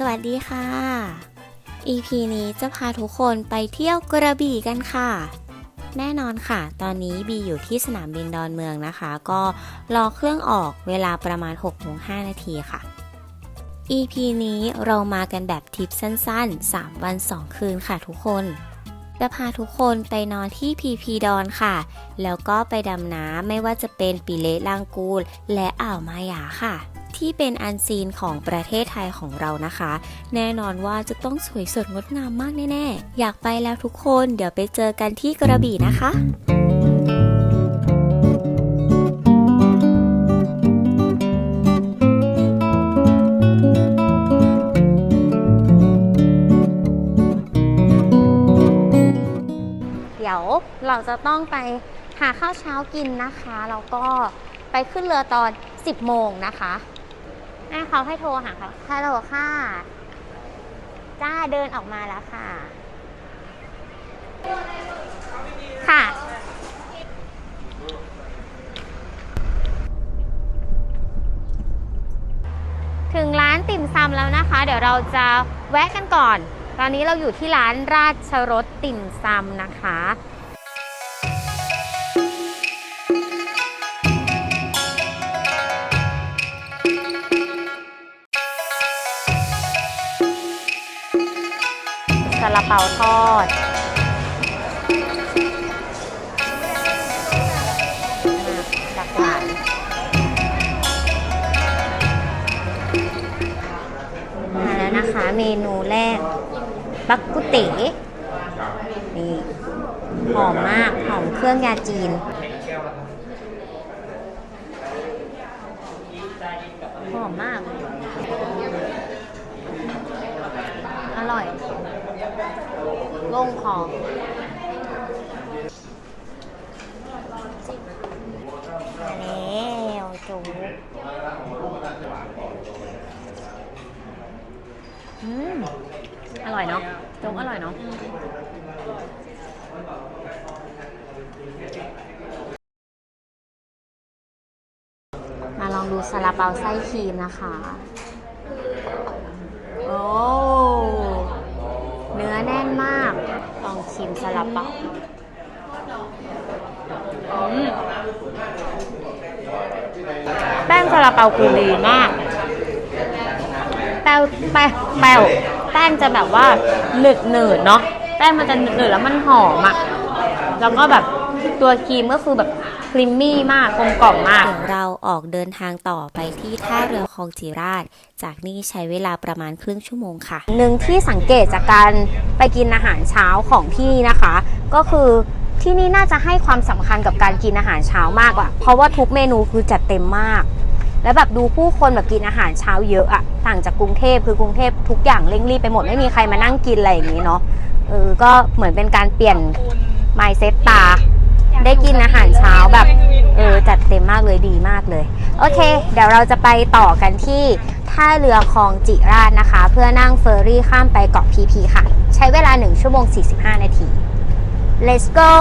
สวัสดีค่ะ EP นี้จะพาทุกคนไปเที่ยวกระบี่กันค่ะ แน่นอนค่ะ ตอนนี้บีอยู่ที่สนามบินดอนเมืองนะคะ ก็รอเครื่องออกเวลาประมาณ6โมง5นาทีค่ะ EP นี้เรามากันแบบทริปสั้นๆ 3 วัน 2 คืนค่ะทุกคนจะพาทุกคนไปนอนที่พีพีดอนค่ะ แล้วก็ไปดำน้ำไม่ว่าจะเป็นปิเลลังกูล และอ่าวมายาค่ะ ที่เป็นอันซีนของประเทศไทยของเรานะคะ แน่นอนว่าจะต้องสวยสดงดงามมากแน่ๆ อยากไปแล้วทุกคนเดี๋ยวไปเจอกันที่กระบี่นะคะเดี๋ยวเราจะต้องไปหาข้าวเช้ากินนะคะ แล้วก็ไปขึ้นเรือตอน 10 โมงนะคะ แม่เขาให้โทรหาเขาฮัลโหลค่ะ จ้าเดินออกมาแล้วค่ะ ค่ะ ถึงร้านติ่มซำแล้วนะคะ เดี๋ยวเราจะแวะกันก่อน ตอนนี้เราอยู่ที่ร้านราชรสติ่มซำนะคะ ซาลาเปาทอด หลากหลายมาแล้วนะคะเมนูแรก บักกุเต๋นี่หอมมาก หอมเครื่องยาจีน หอมมาก อร่อย ล่งคอมาแล้วจุ๊บอืม อร่อยเนาะโจ๊กอร่อยเนาะมาลองดูซาลาเปาไส้ครีมนะคะ โอ้ เนื้อแน่นมาก ลองชิมซาลาเปาอืมแป้งซาลาเปาคือดีมาก แป้งแป้งแป้งแป้งจะแบบว่าหนึดหนืดๆเนาะ แป้งมันจะหนึดหนืดๆแล้วมันหอมอะแล้วก็แบบ ตัวครีมก็คือแบบครีมมี่มากกลมกล่อมมาก เดี๋ยวเราออกเดินทางต่อไปที่ท่าเรือคลองจิราช จากนี้ใช้เวลาประมาณครึ่งชั่วโมงค่ะ หนึ่งที่สังเกตจากการไปกินอาหารเช้าของที่นี่นะคะ ก็คือที่นี่น่าจะให้ความสำคัญกับการกินอาหารเช้ามากกว่าเพราะว่าทุกเมนูคือจัดเต็มมาก แล้วแบบดูผู้คนแบบกินอาหารเช้าเยอะอะต่างจากกรุงเทพคือกรุงเทพทุกอย่างเร่งรีบไปหมดไม่มีใครมานั่งกินอะไรอย่างนี้เนาะเออก็เหมือนเป็นการเปลี่ยน mindset ตา ได้กินอาหารเช้าแบบเออจัดเต็มมากเลยดีมากเลย โอเค เดี๋ยวเราจะไปต่อกันที่ท่าเรือคลองจิราชนะคะ เพื่อนั่งเฟอร์รี่ข้ามไปเกาะพีพีค่ะ ใช้เวลา 1 ชั่วโมง 45 นาที let's go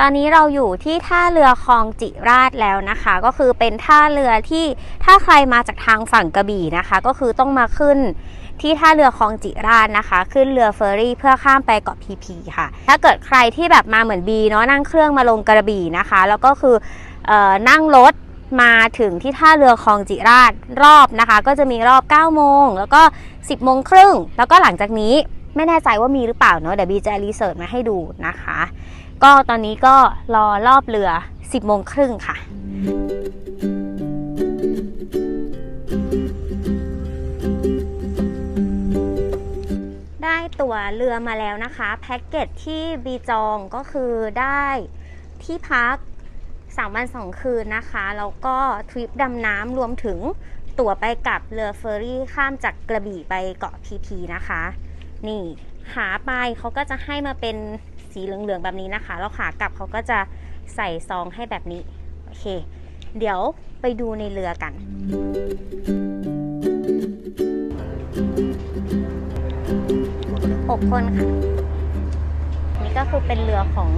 ตอนนี้เราอยู่ที่ท่าเรือคลองจิราชแล้วนะคะ ก็คือเป็นท่าเรือที่ถ้าใครมาจากทางฝั่งกระบี่นะคะ ก็คือต้องมาขึ้นที่ท่าเรือคลองจิราชนะคะ ขึ้นเรือเฟอร์รี่เพื่อข้ามไปเกาะพีพีค่ะ ถ้าเกิดใครที่แบบมาเหมือนบีเนาะนั่งเครื่องมาลงกระบี่นะคะ แล้วก็คือออนั่งรถมาถึงที่ท่าเรือคลองจิราชรอบนะคะ ก็จะมีรอบ 9 โมง แล้วก็ 10 โมงครึ่ง แล้วก็หลังจากนี้ไม่แน่ใจว่ามีหรือเปล่าเนาะเดี๋ยวบีจะรีเสิร์ชมาให้ดูนะคะ ก็ตอนนี้ก็รอรอบเรือ 10โมงครึ่งค่ะได้ตั๋วเรือมาแล้วนะคะ แพ็กเกจที่บีจองก็คือได้ที่พัก3วัน2คืนนะคะ แล้วก็ทริปดำน้ำรวมถึงตั๋วไปกับเรือเฟอร์รี่ข้ามจากกระบี่ไปเกาะพีพีนะคะ นี่ขาไปเขาก็จะให้มาเป็น สีเหลืองๆแบบนี้นะคะ แล้วขากลับเขาก็จะใส่ซองให้แบบนี้ โอเค เดี๋ยวไปดูในเรือกัน 6 คนค่ะ นี่ก็คือเป็นเรือของ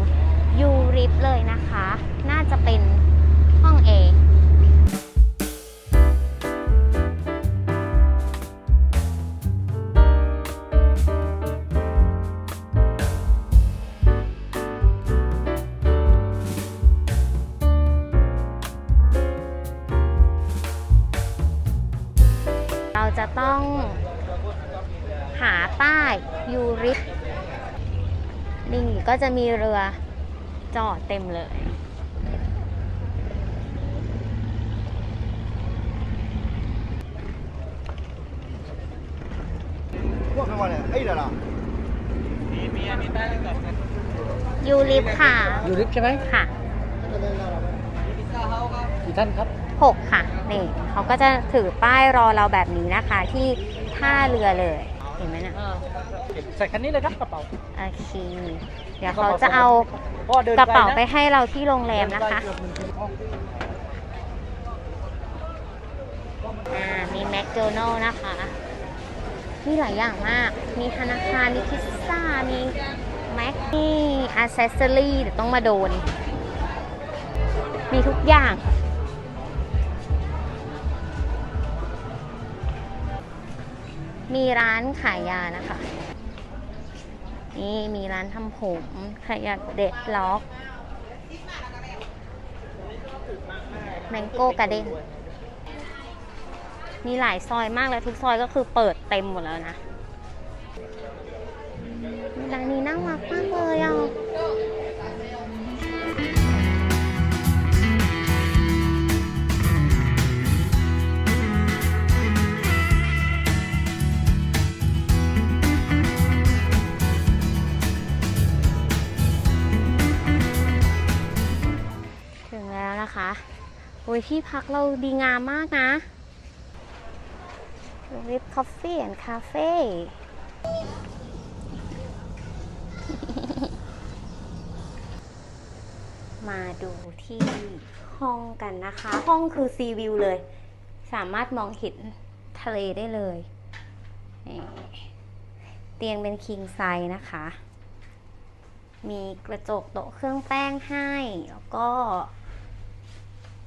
ยูริฟเลยนะคะ น่าจะเป็น ต้องหาป้ายยูริปนี่ก็จะมีเรือจอดเต็มเลย ยูริปค่ะยูริปใช่ไหมค่ะ กี่ท่านครับหกค่ะ นี่เขาก็จะถือป้ายรอเราแบบนี้นะคะที่ท่าเรือเลย เห็นไหมนะใส่คันนี้เลยครับกระเป๋าโอเคเดี๋ยวเขาจะเอาพ่อเดินกระเป๋าลนไปให้เราที่โรงแรมนะคะเดิไกลเกือบหนึ่งชั่วโมงอ่ามีแมคโดนัลล์นะคะ มีหลายอย่างมาก มีธนาคาร มีพิซซ่า มีแม็กนี่อัซเซสซอรี่เดี๋ยวต้องมาโดน มีทุกอย่าง มีร้านขายยานะคะ นี่มีร้านทำผมขยักเด็ดล็อกแมงโก้กระเด้นมีหลายซอยมากเลยทุกซอยก็คือเปิดเต็มหมดแล้วนะร้านนี้น่ารักมากเลยอะ โอ้ยที่พักเราดีงามมากนะริปคอฟฟี่แอนด์คาเฟ่มาดูที่ห้องกันนะคะ ห้องคือซีวิวเลย สามารถมองเห็นทะเลได้เลย เตียงเป็นคิงไซส์นะคะ มีกระจกโต๊ะเครื่องแป้งให้ แล้วก็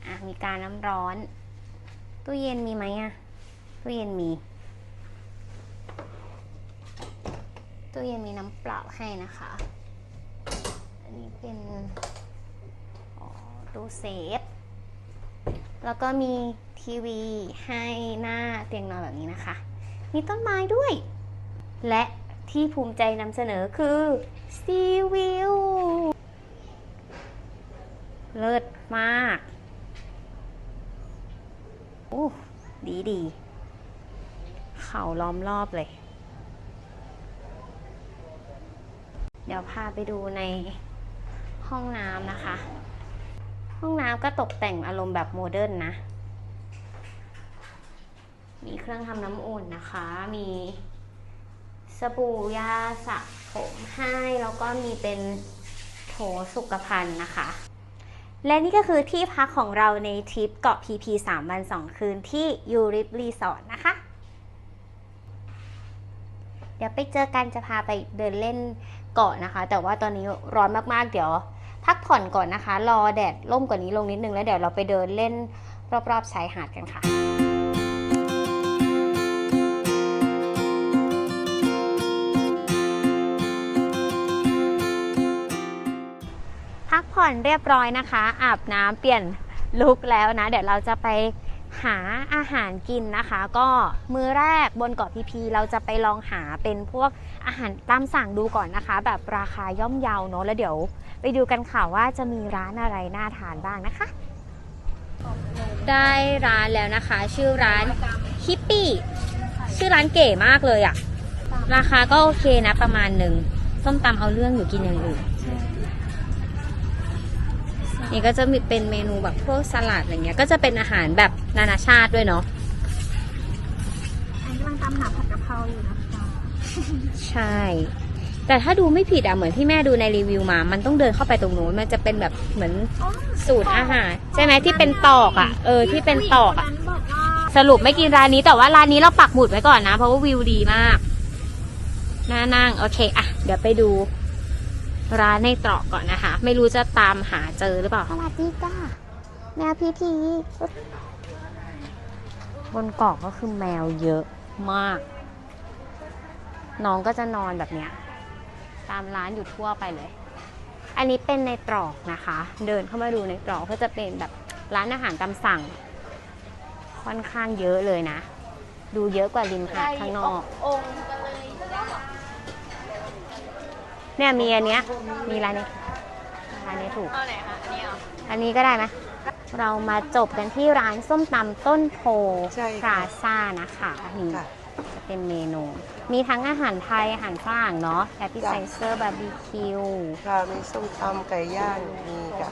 อะมีการน้ำร้อน ตู้เย็นมีไหมอะตู้เย็นมี ตู้เย็นมีน้ำเปล่าให้นะคะ อันนี้เป็นตู้เซฟ แล้วก็มีทีวีให้หน้าเตียงนอนแบบนี้นะคะ มีต้นไม้ด้วย และที่ภูมิใจนำเสนอคือซีวิวเลิศมาก โอ้ดีดี เขาล้อมรอบเลย เดี๋ยวพาไปดูในห้องน้ำนะคะ ห้องน้ำก็ตกแต่งอารมณ์แบบโมเดิร์นนะ มีเครื่องทำน้ำอุ่นนะคะ มีสบู่ยาสระผมให้ แล้วก็มีเป็นโถสุขภัณฑ์นะคะ และนี่ก็คือที่พักของเราในทริปเกาะพีพี3วัน 2 คืนที่ยูริปรีสอร์ทนะคะ เดี๋ยวไปเจอกันจะพาไปเดินเล่นเกาะนะคะ แต่ว่าตอนนี้ร้อนมากๆ เดี๋ยวพักผ่อนก่อนนะคะ รอแดดร่มกว่านี้ลงนิดนึงแล้วเดี๋ยวเราไปเดินเล่นรอบๆชายหาดกันค่ะ ผ่อนเรียบร้อยนะคะ อาบน้ำเปลี่ยนลุคแล้วนะ เดี๋ยวเราจะไปหาอาหารกินนะคะ ก็มื้อแรกบนเกาะพีพีเราจะไปลองหาเป็นพวกอาหารตามสั่งดูก่อนนะคะ แบบราคาย่อมเยาเนอะแล้วเดี๋ยวไปดูกันค่ะว่าจะมีร้านอะไรน่าทานบ้างนะคะ ได้ร้านแล้วนะคะ ชื่อร้านฮิปปี้ชื่อร้านเก๋มากเลยอะราคาก็โอเคนะประมาณหนึ่งส้มตำเอาเรื่องอยู่กินอย่างอื่น นี่ก็จะมีเป็นเมนูแบบพวกสลัดอะไรเงี้ย ก็จะเป็นอาหารแบบนานาชาติด้วยเนาะอันนี้กำลังตามหาผัดกะเพราอยู่นะคะใช่ แต่ถ้าดูไม่ผิดอะเหมือนที่แม่ดูในรีวิวมา มันต้องเดินเข้าไปตรงนู้นมันจะเป็นแบบเหมือนสูตรอาหารใช่ไหมที่เป็นตอกอะเออที่เป็นตอกอะผู้หญิงคนนั้นบอกว่าสรุปไม่กินร้านนี้แต่ว่าร้านนี้เราปักหมุดไว้ก่อนนะ เพราะว่าวิวดีมากน่านั่งโอเคอะเดี๋ยวไปดู ร้านในตรอกก่อนนะคะ ไม่รู้จะตามหาเจอหรือเปล่าสวัสดีจ้าแมวพีพีบนเกาะก็คือแมวเยอะมาก น้องก็จะนอนแบบเนี้ย ตามร้านอยู่ทั่วไปเลย อันนี้เป็นในตรอกนะคะ เดินเข้ามาดูในตรอกก็จะเป็นแบบร้านอาหารตามสั่ง ค่อนข้างเยอะเลยนะ ดูเยอะกว่าริมหาดข้างนอกองค์กัน เลยเนี่ยมีอันเนี้ย มีร้านนี้ร้านนี้ถูก เอาไหนคะ อันนี้เหรออันนี้ก็ได้ไหมเรามาจบกันที่ร้านส้มตำต้นโพใช่พค่ะ ราซ่านะคะนี่ค่ะ จะเป็นเมนู มีทั้งอาหารไทย อาหารฝรั่งเนาะแอปเปิลไซเซอร์บาร์บีคิว ค่ะมีส้มตำไก่ย่างมีค่ะ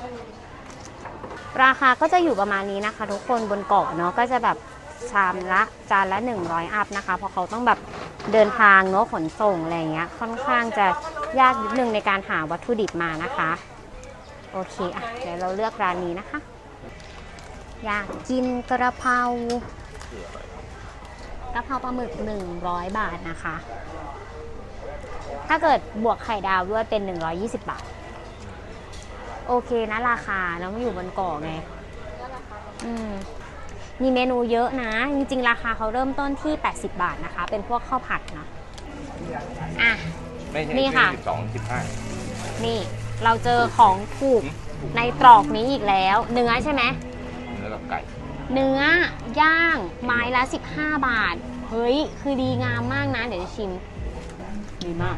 ราคาก็จะอยู่ประมาณนี้นะคะ ทุกคนบนเกาะเนาะก็จะแบบชามละจานละ 100 อัพนะคะ เพราะเขาต้องแบบเดินทางเนาะขนส่งอะไรอย่างเงี้ยค่อนข้างจะ ยากนิดนึงในการหาวัตถุดิบมานะคะ โอเคอะเดี๋ยวเราเลือกร้านนี้นะคะ อยากกินกระเพรากระเพราปลาหมึก 100 บาทนะคะ ถ้าเกิดบวกไข่ดาวด้วยเป็น 120 บาท โอเคนะราคาเนอะมันอยู่บนเกาะไงอืมมีเมนูเยอะนะ จริงๆ ราคาเขาเริ่มต้นที่ 80 บาทนะคะ เป็นพวกข้าวผัดนะอะ ไม่ใช่นี่ค่ะ สิบสองสิบห้า นี่ เราเจอของถูกในตรอกนี้อีกแล้ว เนื้อใช่ไหม เนื้อกับไก่ เนื้อย่างไม้ละ 15 บาท เฮ้ย คือดีงามมากนะ เดี๋ยวจะชิม ดีมาก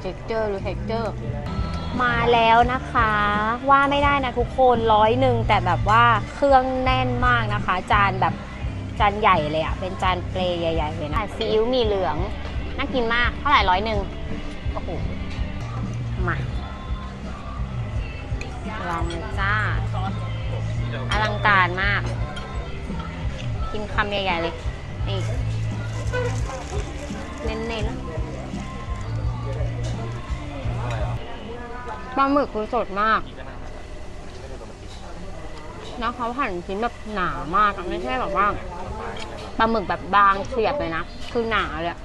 เท็กเจอร์หรือเท็กเจอร์มาแล้วนะคะ ว่าไม่ได้นะทุกคนร้อยหนึ่งแต่แบบว่าเครื่องแน่นมากนะคะ จานแบบ จานใหญ่เลยอะเป็นจานเปลใหญ่ๆเลยนะซีอิ๊วมีเหลือง น่ากินมากเท่าไหร่ร้อยหนึ่งโอ้โหมาลองเลยจ้า อลังการมาก กินคำใหญ่ๆเลย นี่ เน้นๆปลาหมึกคือสดมากแล้วเขาหั่นชิ้นแบบหนามาก ไม่ใช่แบบว่า ปลาหมึกแบบบางเฉียบเลยนะ คือหนาเลย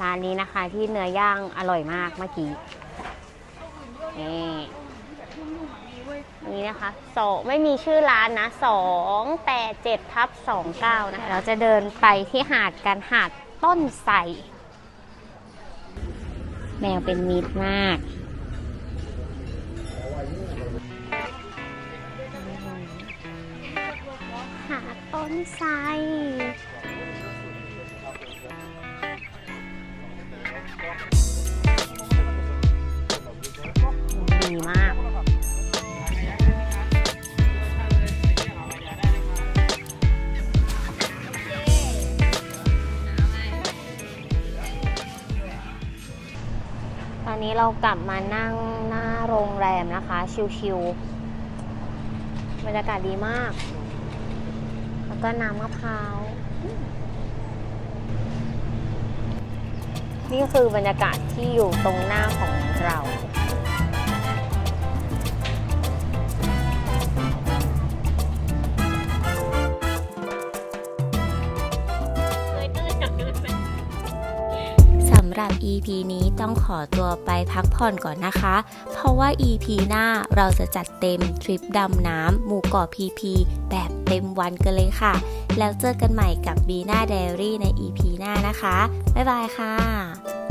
ร้านนี้นะคะที่เนื้อย่างอร่อยมากเมื่อกี้นี่นี่นะคะสองไม่มีชื่อร้านนะสองแปดเจ็ดทับสองเก้านะเราจะเดินไปที่หาดกันหาดต้นไทรแมวเป็นมิตรมาก หาต้นไทรดีมาก ตอนนี้เรากลับมานั่งหน้าโรงแรมนะคะ ชิวๆบรรยากาศดีมาก ก็น้ำมะพร้าว นี่คือบรรยากาศที่อยู่ตรงหน้าของเรา หรับ EP นี้ต้องขอตัวไปพักผ่อนก่อนนะคะ เพราะว่า EP หน้าเราจะจัดเต็มทริปดำน้ำหมู่เกาะพีพีแบบเต็มวันกันเลยค่ะ แล้วเจอกันใหม่กับบีน่าไดอารี่ใน EP หน้านะคะ บ๊ายบายค่ะ